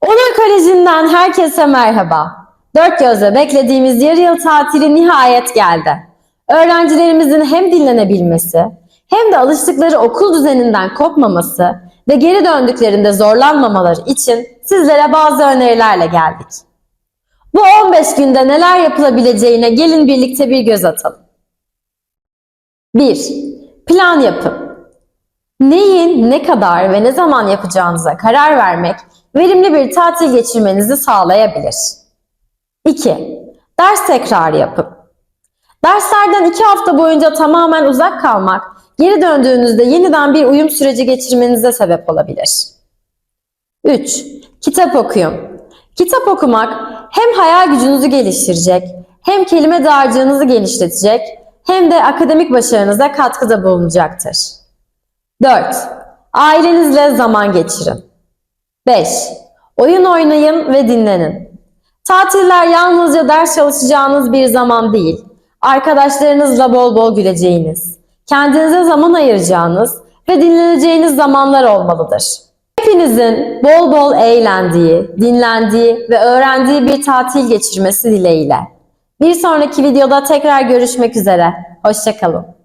Onur Koleji'nden herkese merhaba. Dört gözle beklediğimiz yarı yıl tatili nihayet geldi. Öğrencilerimizin hem dinlenebilmesi hem de alıştıkları okul düzeninden kopmaması ve geri döndüklerinde zorlanmamaları için sizlere bazı önerilerle geldik. Bu 15 günde neler yapılabileceğine gelin birlikte bir göz atalım. 1. Plan yapın. Neyi, ne kadar ve ne zaman yapacağınıza karar vermek verimli bir tatil geçirmenizi sağlayabilir. 2. Ders tekrarı yapın. Derslerden 2 hafta boyunca tamamen uzak kalmak, geri döndüğünüzde yeniden bir uyum süreci geçirmenize sebep olabilir. 3. Kitap okuyun. Kitap okumak hem hayal gücünüzü geliştirecek, hem kelime dağarcığınızı genişletecek, hem de akademik başarınıza katkıda bulunacaktır. 4. Ailenizle zaman geçirin. 5. Oyun oynayın ve dinlenin. Tatiller yalnızca ders çalışacağınız bir zaman değil, arkadaşlarınızla bol bol güleceğiniz, kendinize zaman ayıracağınız ve dinleneceğiniz zamanlar olmalıdır. Hepinizin bol bol eğlendiği, dinlendiği ve öğrendiği bir tatil geçirmesi dileğiyle. Bir sonraki videoda tekrar görüşmek üzere. Hoşçakalın.